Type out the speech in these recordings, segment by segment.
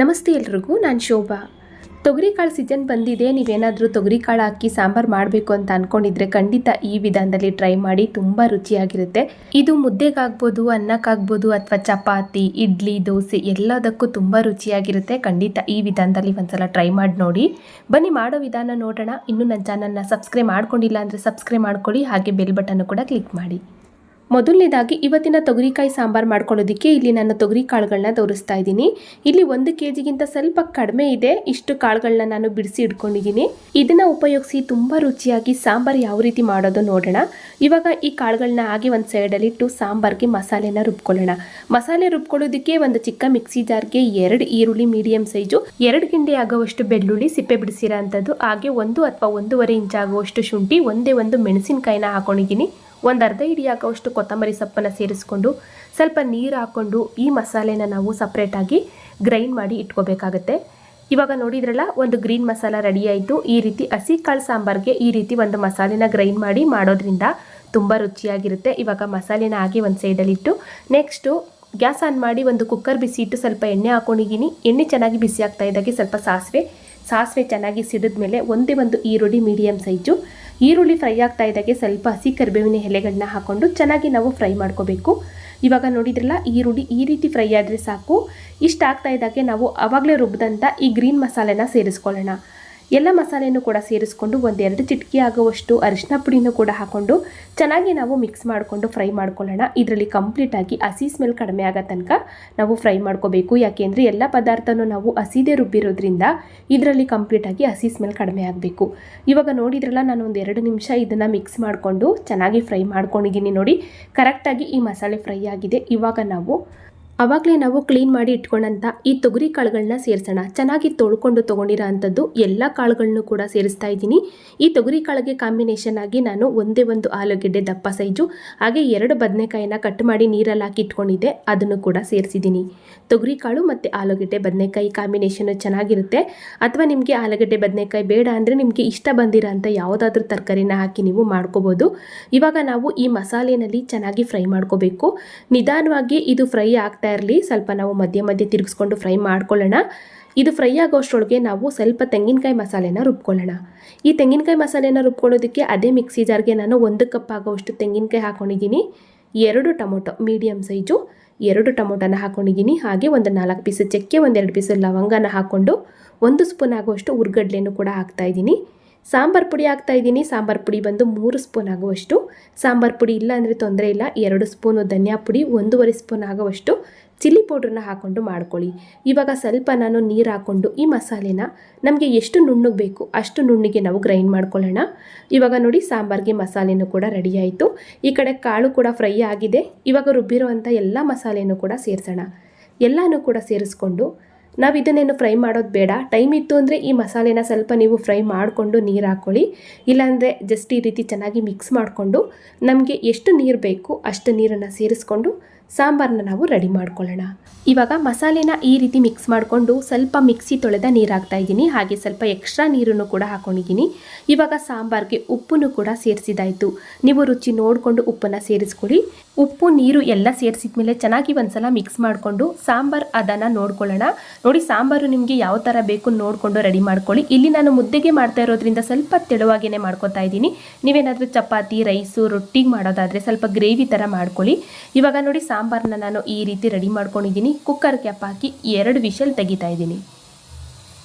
ನಮಸ್ತೆ ಎಲ್ರಿಗೂ, ನಾನು ಶೋಭಾ. ತೊಗರಿಕಾಳು ಸೀಸನ್ ಬಂದಿದೆ, ನೀವೇನಾದರೂ ತೊಗರಿಕಾಳು ಹಾಕಿ ಸಾಂಬಾರು ಮಾಡಬೇಕು ಅಂತ ಅಂದ್ಕೊಂಡಿದ್ರೆ ಖಂಡಿತ ಈ ವಿಧಾನದಲ್ಲಿ ಟ್ರೈ ಮಾಡಿ, ತುಂಬ ರುಚಿಯಾಗಿರುತ್ತೆ. ಇದು ಮುದ್ದೆಗಾಗ್ಬೋದು, ಅನ್ನಕ್ಕಾಗ್ಬೋದು ಅಥವಾ ಚಪಾತಿ, ಇಡ್ಲಿ, ದೋಸೆ ಎಲ್ಲದಕ್ಕೂ ತುಂಬ ರುಚಿಯಾಗಿರುತ್ತೆ. ಖಂಡಿತ ಈ ವಿಧಾನದಲ್ಲಿ ಒಂದ್ಸಲ ಟ್ರೈ ಮಾಡಿ ನೋಡಿ. ಬನ್ನಿ, ಮಾಡೋ ವಿಧಾನ ನೋಡೋಣ. ಇನ್ನೂ ನನ್ನ ಚಾನಲ್ನ ಸಬ್ಸ್ಕ್ರೈಬ್ ಮಾಡ್ಕೊಂಡಿಲ್ಲ ಅಂದರೆ ಸಬ್ಸ್ಕ್ರೈಬ್ ಮಾಡ್ಕೊಳ್ಳಿ. ಹಾಗೆ ಬೆಲ್ ಬಟನ್ನು ಕೂಡ ಕ್ಲಿಕ್ ಮಾಡಿ. ಮೊದಲನೇದಾಗಿ ಇವತ್ತಿನ ತೊಗರಿಕಾಯಿ ಸಾಂಬಾರು ಮಾಡ್ಕೊಳ್ಳೋದಕ್ಕೆ ಇಲ್ಲಿ ನಾನು ತೊಗರಿ ಕಾಳುಗಳನ್ನ ತೋರಿಸ್ತಾ ಇದ್ದೀನಿ. ಇಲ್ಲಿ ಒಂದು ಕೆ ಜಿಗಿಂತ ಸ್ವಲ್ಪ ಕಡಿಮೆ ಇದೆ. ಇಷ್ಟು ಕಾಳುಗಳನ್ನ ನಾನು ಬಿಡಿಸಿ ಇಟ್ಕೊಂಡಿದ್ದೀನಿ. ಇದನ್ನ ಉಪಯೋಗಿಸಿ ತುಂಬ ರುಚಿಯಾಗಿ ಸಾಂಬಾರು ಯಾವ ರೀತಿ ಮಾಡೋದು ನೋಡೋಣ. ಇವಾಗ ಈ ಕಾಳುಗಳನ್ನ ಹಾಗೆ ಒಂದು ಸೈಡಲ್ಲಿ ಇಟ್ಟು ಸಾಂಬಾರ್ಗೆ ಮಸಾಲೆನ ರುಬ್ಕೊಳ್ಳೋಣ. ಮಸಾಲೆ ರುಬ್ಕೊಳ್ಳೋದಕ್ಕೆ ಒಂದು ಚಿಕ್ಕ ಮಿಕ್ಸಿ ಜಾರ್ಗೆ ಎರಡು ಈರುಳ್ಳಿ ಮೀಡಿಯಂ ಸೈಜು, ಎರಡು ಗಿಂಡಿ ಆಗುವಷ್ಟು ಬೆಳ್ಳುಳ್ಳಿ ಸಿಪ್ಪೆ ಬಿಡಿಸಿರೋ ಅಂಥದ್ದು, ಹಾಗೆ ಒಂದು ಅಥವಾ ಒಂದೂವರೆ ಇಂಚ್ ಆಗುವಷ್ಟು ಶುಂಠಿ, ಒಂದೇ ಒಂದು ಮೆಣಸಿನಕಾಯಿನ ಹಾಕೊಂಡಿದ್ದೀನಿ. ಒಂದು ಅರ್ಧ ಇಡಿ ಆಗುವಷ್ಟು ಕೊತ್ತಂಬರಿ ಸೊಪ್ಪನ್ನು ಸೇರಿಸ್ಕೊಂಡು ಸ್ವಲ್ಪ ನೀರು ಹಾಕ್ಕೊಂಡು ಈ ಮಸಾಲೆನ ನಾವು ಸಪ್ರೇಟಾಗಿ ಗ್ರೈಂಡ್ ಮಾಡಿ ಇಟ್ಕೋಬೇಕಾಗತ್ತೆ. ಇವಾಗ ನೋಡಿದ್ರಲ್ಲ, ಒಂದು ಗ್ರೀನ್ ಮಸಾಲ ರೆಡಿ ಆಯಿತು. ಈ ರೀತಿ ಹಸಿ ಕಾಳು ಸಾಂಬಾರ್ಗೆ ಈ ರೀತಿ ಒಂದು ಮಸಾಲೆನ ಗ್ರೈಂಡ್ ಮಾಡಿ ಮಾಡೋದ್ರಿಂದ ತುಂಬ ರುಚಿಯಾಗಿರುತ್ತೆ. ಇವಾಗ ಮಸಾಲೆನ ಆಗಿ ಒಂದು ಸೈಡಲ್ಲಿಟ್ಟು ನೆಕ್ಸ್ಟು ಗ್ಯಾಸ್ ಆನ್ ಮಾಡಿ ಒಂದು ಕುಕ್ಕರ್ ಬಿಸಿ ಇಟ್ಟು ಸ್ವಲ್ಪ ಎಣ್ಣೆ ಹಾಕೊಂಡಿದ್ದೀನಿ. ಎಣ್ಣೆ ಚೆನ್ನಾಗಿ ಬಿಸಿ ಆಗ್ತಾ ಇದ್ದಾಗೆ ಸ್ವಲ್ಪ ಸಾಸಿವೆ. ಸಾಸಿವೆ ಚೆನ್ನಾಗಿ ಸಿಡಿದ್ಮೇಲೆ ಒಂದೇ ಒಂದು ಈರುಳ್ಳಿ ಮೀಡಿಯಮ್ ಸೈಜು ಈರುಳ್ಳಿ ಫ್ರೈ ಆಗ್ತಾ ಇದ್ದಾಗೆ ಸ್ವಲ್ಪ ಹಸಿ ಕರಿಬೇವಿನ ಎಲೆಗಳನ್ನ ಹಾಕ್ಕೊಂಡು ಚೆನ್ನಾಗಿ ನಾವು ಫ್ರೈ ಮಾಡ್ಕೋಬೇಕು. ಇವಾಗ ನೋಡಿದ್ರಲ್ಲ, ಈರುಳ್ಳಿ ಈ ರೀತಿ ಫ್ರೈ ಆದರೆ ಸಾಕು. ಇಷ್ಟ ಆಗ್ತಾ ಇದ್ದಾಗೆ ನಾವು ಆವಾಗಲೇ ರುಬ್ಬಿದಂಥ ಈ ಗ್ರೀನ್ ಮಸಾಲೆನ ಸೇರಿಸ್ಕೊಳ್ಳೋಣ. ಎಲ್ಲ ಮಸಾಲೆಯನ್ನು ಕೂಡ ಸೇರಿಸ್ಕೊಂಡು ಒಂದೆರಡು ಚಿಟಕಿ ಆಗುವಷ್ಟು ಅರಿಶಿನ ಪುಡಿನೂ ಕೂಡ ಹಾಕ್ಕೊಂಡು ಚೆನ್ನಾಗಿ ನಾವು ಮಿಕ್ಸ್ ಮಾಡಿಕೊಂಡು ಫ್ರೈ ಮಾಡ್ಕೊಳ್ಳೋಣ. ಇದರಲ್ಲಿ ಕಂಪ್ಲೀಟಾಗಿ ಹಸಿ ಸ್ಮೆಲ್ ಕಡಿಮೆ ಆಗೋ ತನಕ ನಾವು ಫ್ರೈ ಮಾಡ್ಕೋಬೇಕು. ಯಾಕೆಂದರೆ ಎಲ್ಲ ಪದಾರ್ಥನೂ ನಾವು ಹಸಿದೇ ರುಬ್ಬಿರೋದ್ರಿಂದ ಇದರಲ್ಲಿ ಕಂಪ್ಲೀಟಾಗಿ ಹಸಿ ಸ್ಮೆಲ್ ಕಡಿಮೆ ಆಗಬೇಕು. ಇವಾಗ ನೋಡಿದ್ರಲ್ಲ, ನಾನು ಒಂದು ಎರಡು ನಿಮಿಷ ಇದನ್ನು ಮಿಕ್ಸ್ ಮಾಡಿಕೊಂಡು ಚೆನ್ನಾಗಿ ಫ್ರೈ ಮಾಡ್ಕೊಂಡಿದ್ದೀನಿ ನೋಡಿ. ಕರೆಕ್ಟಾಗಿ ಈ ಮಸಾಲೆ ಫ್ರೈ ಆಗಿದೆ. ಇವಾಗ ನಾವು ಆವಾಗಲೇ ನಾವು ಕ್ಲೀನ್ ಮಾಡಿ ಇಟ್ಕೊಂಡಂಥ ಈ ತೊಗರಿ ಕಾಳುಗಳನ್ನ ಸೇರಿಸೋಣ. ಚೆನ್ನಾಗಿ ತೊಳ್ಕೊಂಡು ತೊಗೊಂಡಿರೋ ಅಂಥದ್ದು ಎಲ್ಲ ಕಾಳುಗಳನ್ನು ಕೂಡ ಸೇರಿಸ್ತಾ ಇದ್ದೀನಿ. ಈ ತೊಗರಿ ಕಾಳಿಗೆ ಕಾಂಬಿನೇಷನ್ ಆಗಿ ನಾನು ಒಂದೇ ಒಂದು ಆಲೂಗೆಡ್ಡೆ ದಪ್ಪ ಸೈಜು, ಹಾಗೆ ಎರಡು ಬದನೆಕಾಯಿನ ಕಟ್ ಮಾಡಿ ನೀರಲ್ಲಿ ಹಾಕಿ ಇಟ್ಕೊಂಡಿದ್ದೆ, ಅದನ್ನು ಕೂಡ ಸೇರಿಸಿದ್ದೀನಿ. ತೊಗರಿ ಕಾಳು ಮತ್ತು ಆಲೂಗೆಡ್ಡೆ ಬದನೆಕಾಯಿ ಕಾಂಬಿನೇಷನ್ ಚೆನ್ನಾಗಿರುತ್ತೆ. ಅಥವಾ ನಿಮಗೆ ಆಲೂಗೆಡ್ಡೆ ಬದನೆಕಾಯಿ ಬೇಡ ಅಂದರೆ ನಿಮಗೆ ಇಷ್ಟ ಬಂದಿರೋ ಅಂಥ ಯಾವುದಾದ್ರೂ ತರಕಾರಿನ ಹಾಕಿ ನೀವು ಮಾಡ್ಕೋಬೋದು. ಇವಾಗ ನಾವು ಈ ಮಸಾಲೆನಲ್ಲಿ ಚೆನ್ನಾಗಿ ಫ್ರೈ ಮಾಡ್ಕೋಬೇಕು. ನಿಧಾನವಾಗಿ ಇದು ಫ್ರೈ ಆಗ್ತಾ ಇರಲಿ. ಸ್ವಲ್ಪ ನಾವು ಮಧ್ಯೆ ಮಧ್ಯೆ ತಿರುಗಿಸ್ಕೊಂಡು ಫ್ರೈ ಮಾಡ್ಕೊಳ್ಳೋಣ. ಇದು ಫ್ರೈ ಆಗೋಷ್ಟರೊಳಗೆ ನಾವು ಸ್ವಲ್ಪ ತೆಂಗಿನಕಾಯಿ ಮಸಾಲೆನ ರುಬ್ಕೊಳ್ಳೋಣ. ಈ ತೆಂಗಿನಕಾಯಿ ಮಸಾಲೆನ ರುಬ್ಕೊಳ್ಳೋದಕ್ಕೆ ಅದೇ ಮಿಕ್ಸಿ ಜಾರ್ಗೆ ನಾನು ಒಂದು ಕಪ್ ಆಗೋಷ್ಟು ತೆಂಗಿನಕಾಯಿ ಹಾಕ್ಕೊಂಡಿದ್ದೀನಿ ಎರಡು ಟೊಮೊಟೊ ಮೀಡಿಯಮ್ ಸೈಜು. ಎರಡು ಟೊಮೊಟೊನ ಹಾಕ್ಕೊಂಡಿದ್ದೀನಿ ಹಾಗೆ ಒಂದು ನಾಲ್ಕು ಪೀಸು ಚಕ್ಕೆ, ಒಂದೆರಡು ಪೀಸು ಲವಂಗನ ಹಾಕ್ಕೊಂಡು ಒಂದು ಸ್ಪೂನ್ ಆಗುವಷ್ಟು ಉರ್ಗಡ್ಲೆನೂ ಕೂಡ ಹಾಕ್ತಾಯಿದ್ದೀನಿ ಸಾಂಬಾರು ಪುಡಿ ಹಾಕ್ತಾ ಇದ್ದೀನಿ. ಸಾಂಬಾರು ಪುಡಿ ಬಂದು ಮೂರು ಸ್ಪೂನ್ ಆಗುವಷ್ಟು. ಸಾಂಬಾರು ಪುಡಿ ಇಲ್ಲ ಅಂದರೆ ತೊಂದರೆ ಇಲ್ಲ. ಎರಡು ಸ್ಪೂನು ಧನಿಯಾ ಪುಡಿ, ಒಂದೂವರೆ ಸ್ಪೂನ್ ಆಗುವಷ್ಟು ಚಿಲ್ಲಿ ಪೌಡ್ರನ್ನ ಹಾಕ್ಕೊಂಡು ಮಾಡ್ಕೊಳ್ಳಿ. ಇವಾಗ ಸ್ವಲ್ಪ ನಾನು ನೀರು ಹಾಕ್ಕೊಂಡು ಈ ಮಸಾಲೆನ ನಮಗೆ ಎಷ್ಟು ನುಣ್ಣಗೆ ಬೇಕು ಅಷ್ಟು ನುಣ್ಣಿಗೆ ನಾವು ಗ್ರೈಂಡ್ ಮಾಡ್ಕೊಳ್ಳೋಣ. ಇವಾಗ ನೋಡಿ ಸಾಂಬಾರ್ಗೆ ಮಸಾಲೆನೂ ಕೂಡ ರೆಡಿ ಆಯಿತು. ಈ ಕಡೆ ಕಾಳು ಕೂಡ ಫ್ರೈ ಆಗಿದೆ. ಇವಾಗ ರುಬ್ಬಿರುವಂಥ ಎಲ್ಲ ಮಸಾಲೆನೂ ಕೂಡ ಸೇರಿಸೋಣ. ಎಲ್ಲನೂ ಕೂಡ ಸೇರಿಸ್ಕೊಂಡು ನಾವು ಇದನ್ನೇನು ಫ್ರೈ ಮಾಡೋದು ಬೇಡ. ಟೈಮ್ ಇತ್ತು ಅಂದರೆ ಈ ಮಸಾಲೆನ ಸ್ವಲ್ಪ ನೀವು ಫ್ರೈ ಮಾಡಿಕೊಂಡು ನೀರು ಹಾಕ್ಕೊಳ್ಳಿ ಇಲ್ಲಾಂದರೆ ಜಸ್ಟ್ ಈ ರೀತಿ ಚೆನ್ನಾಗಿ ಮಿಕ್ಸ್ ಮಾಡಿಕೊಂಡು ನಮಗೆ ಎಷ್ಟು ನೀರು ಬೇಕು ಅಷ್ಟು ನೀರನ್ನು ಸೇರಿಸ್ಕೊಂಡು ಸಾಂಬಾರನ್ನ ನಾವು ರೆಡಿ ಮಾಡ್ಕೊಳ್ಳೋಣ. ಇವಾಗ ಮಸಾಲೆನ ಈ ರೀತಿ ಮಿಕ್ಸ್ ಮಾಡಿಕೊಂಡು ಸ್ವಲ್ಪ ಮಿಕ್ಸಿ ತೊಳೆದ ನೀರು ಹಾಕ್ತಾ ಇದ್ದೀನಿ. ಹಾಗೆ ಸ್ವಲ್ಪ ಎಕ್ಸ್ಟ್ರಾ ನೀರನ್ನು ಕೂಡ ಹಾಕೊಂಡಿದ್ದೀನಿ. ಇವಾಗ ಸಾಂಬಾರ್ಗೆ ಉಪ್ಪನ್ನು ಕೂಡ ಸೇರಿಸಿದಾಯಿತು ನೀವು ರುಚಿ ನೋಡಿಕೊಂಡು ಉಪ್ಪನ್ನು ಸೇರಿಸ್ಕೊಳ್ಳಿ. ಉಪ್ಪು, ನೀರು ಎಲ್ಲ ಸೇರಿಸಿದ ಮೇಲೆ ಚೆನ್ನಾಗಿ ಒಂದ್ಸಲ ಮಿಕ್ಸ್ ಮಾಡಿಕೊಂಡು ಸಾಂಬಾರು ಅದನ್ನು ನೋಡ್ಕೊಳ್ಳೋಣ. ನೋಡಿ ಸಾಂಬಾರು ನಿಮಗೆ ಯಾವ ಥರ ಬೇಕು ನೋಡಿಕೊಂಡು ರೆಡಿ ಮಾಡ್ಕೊಳ್ಳಿ. ಇಲ್ಲಿ ನಾನು ಮುದ್ದೆಗೆ ಮಾಡ್ತಾ ಇರೋದ್ರಿಂದ ಸ್ವಲ್ಪ ತೆಳುವಾಗೇ ಮಾಡ್ಕೊತಾ ಇದ್ದೀನಿ. ನೀವೇನಾದರೂ ಚಪಾತಿ, ರೈಸು, ರೊಟ್ಟಿಗೆ ಮಾಡೋದಾದರೆ ಸ್ವಲ್ಪ ಗ್ರೇವಿ ಥರ ಮಾಡ್ಕೊಳ್ಳಿ. ಇವಾಗ ನೋಡಿ ಸಾಂಬಾರನ್ನ ನಾನು ಈ ರೀತಿ ರೆಡಿ ಮಾಡ್ಕೊಂಡಿದ್ದೀನಿ. ಕುಕ್ಕರ್ ಕ್ಯಾಪ್ ಹಾಕಿ ಎರಡು ವಿಷಲ್ ತೆಗಿತಾ ಇದ್ದೀನಿ.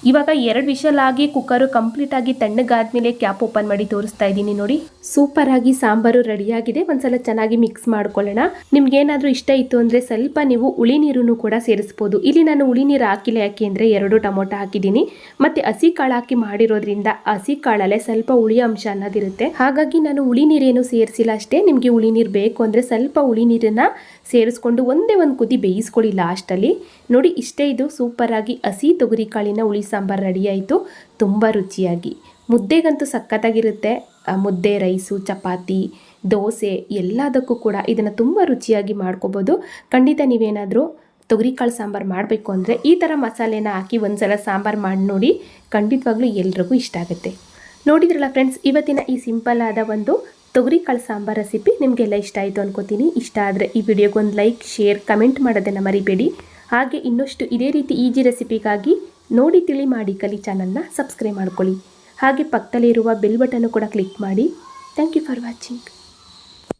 ಇವಾಗ ಎರಡು ವಿಷಲ್ ಆಗಿ ಕುಕ್ಕರು ಕಂಪ್ಲೀಟ್ ಆಗಿ ತಣ್ಣಗಾದ್ಮೇಲೆ ಕ್ಯಾಪ್ ಓಪನ್ ಮಾಡಿ ತೋರಿಸ್ತಾ ಇದ್ದೀನಿ ನೋಡಿ. ಸೂಪರ್ ಆಗಿ ಸಾಂಬಾರು ರೆಡಿಯಾಗಿದೆ. ಒಂದ್ಸಲ ಚೆನ್ನಾಗಿ ಮಿಕ್ಸ್ ಮಾಡ್ಕೊಳ್ಳೋಣ. ನಿಮ್ಗೆ ಏನಾದರೂ ಇಷ್ಟ ಇತ್ತು ಅಂದ್ರೆ ಸ್ವಲ್ಪ ನೀವು ಉಳಿ ನೀರನ್ನು ಕೂಡ ಸೇರಿಸಬಹುದು ಇಲ್ಲಿ ನಾನು ಉಳಿ ನೀರು ಹಾಕಿಲ್ಲ ಯಾಕೆ ಅಂದ್ರೆ ಎರಡು ಟೊಮೊಟೊ ಹಾಕಿದ್ದೀನಿ. ಮತ್ತೆ ಹಸಿ ಕಾಳು ಹಾಕಿ ಮಾಡಿರೋದ್ರಿಂದ ಹಸಿ ಕಾಳಲ್ಲೇ ಸ್ವಲ್ಪ ಹುಳಿ ಅಂಶ ಅನ್ನೋದಿರುತ್ತೆ. ಹಾಗಾಗಿ ನಾನು ಹುಳಿ ನೀರೇನು ಸೇರಿಸಿಲ್ಲ ಅಷ್ಟೇ. ನಿಮಗೆ ಹುಳಿ ನೀರು ಬೇಕು ಅಂದ್ರೆ ಸ್ವಲ್ಪ ಹುಳಿ ನೀರನ್ನ ಸೇರಿಸ್ಕೊಂಡು ಒಂದೇ ಒಂದು ಕುದಿ ಬೇಯಿಸ್ಕೊಳ್ಳಿ ಲಾಸ್ಟ್ ಅಲ್ಲಿ. ನೋಡಿ, ಇಷ್ಟೇ ಇದು. ಸೂಪರಾಗಿ ಹಸಿ ತೊಗರಿ ಕಾಳಿನ ಹುಳಿ ಸಾಂಬಾರು ರೆಡಿ ಆಯಿತು. ತುಂಬ ರುಚಿಯಾಗಿ. ಮುದ್ದೆಗಂತೂ ಸಖತ್ತಾಗಿರುತ್ತೆ. ಮುದ್ದೆ, ರೈಸು, ಚಪಾತಿ, ದೋಸೆ ಎಲ್ಲದಕ್ಕೂ ಕೂಡ ಇದನ್ನು ತುಂಬ ರುಚಿಯಾಗಿ ಮಾಡ್ಕೋಬೋದು. ಖಂಡಿತ ನೀವೇನಾದರೂ ತೊಗರಿಕಾಳು ಸಾಂಬಾರು ಮಾಡಬೇಕು ಅಂದರೆ ಈ ಥರ ಮಸಾಲೆನ ಹಾಕಿ ಒಂದ್ಸಲ ಸಾಂಬಾರು ಮಾಡಿ ನೋಡಿ ಖಂಡಿತವಾಗ್ಲೂ ಎಲ್ರಿಗೂ ಇಷ್ಟ ಆಗುತ್ತೆ. ನೋಡಿದ್ರಲ್ಲ ಫ್ರೆಂಡ್ಸ್ ಇವತ್ತಿನ ಈ ಸಿಂಪಲ್ ಆದ ಒಂದು ತೊಗರಿಕಾಳು ಸಾಂಬಾರು ರೆಸಿಪಿ ನಿಮಗೆಲ್ಲ ಇಷ್ಟ ಆಯಿತು ಅನ್ಕೋತೀನಿ. ಇಷ್ಟ ಆದರೆ ಈ ವಿಡಿಯೋಗೊಂದು ಲೈಕ್ ಶೇರ್ ಕಮೆಂಟ್ ಮಾಡೋದನ್ನು ಮರಿಬೇಡಿ. ಹಾಗೆ ಇನ್ನಷ್ಟು ಇದೇ ರೀತಿ ಈಜಿ ರೆಸಿಪಿಗಾಗಿ ನೋಡಿ ತಿಳಿ ಮಾಡಿ ಕಲಿ ಚಾನಲ್ನ ಸಬ್ಸ್ಕ್ರೈಬ್ ಮಾಡ್ಕೊಳ್ಳಿ. ಹಾಗೆ ಪಕ್ಕದಲ್ಲಿರುವ ಬೆಲ್ ಬಟನ್ನು ಕೂಡ ಕ್ಲಿಕ್ ಮಾಡಿ. Thank you for watching